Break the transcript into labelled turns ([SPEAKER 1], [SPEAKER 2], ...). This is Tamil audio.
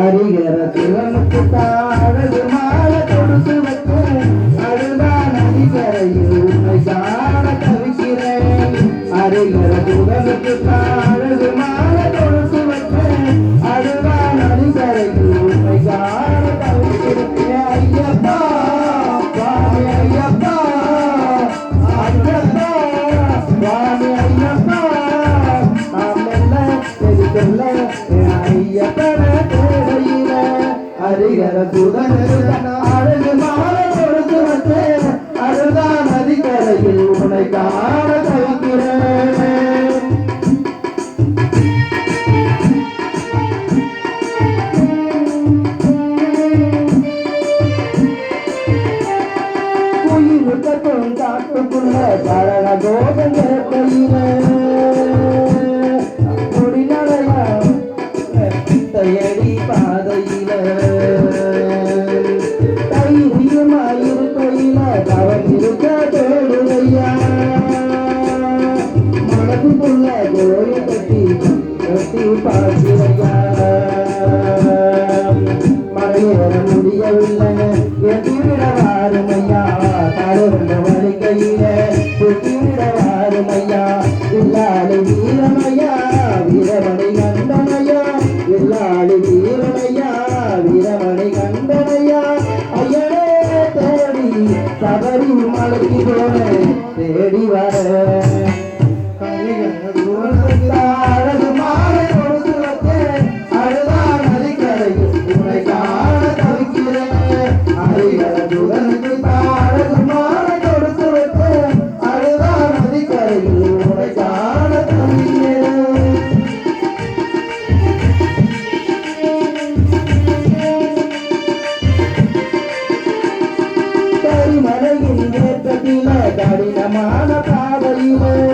[SPEAKER 1] அறிகிற சிவனுக்கு தாழகு மாலை கொடுத்து வைக்கும் அழுதான் நதிக்கரையில் உண்மை காண தவிக்கிறேன். அறிகிற சிவனுக்கு அரிகர புதன அழகு மாலை பாதையில. தைரியமாயிருக்கையில தவம் இருக்க தேடுதையா மனதுக்குள்ள கோயில் கட்டி கட்டி பார்க்கிறையா மலையேற முடியவில்லை எதிரிட வாருமையா தருந்த வழிகையில தேடி வர அழகு மாலை கொடுத்து உன்னை காண தவிக்கிறேன் அருகர துகனுக்கு தாழ கடினமான பாதையில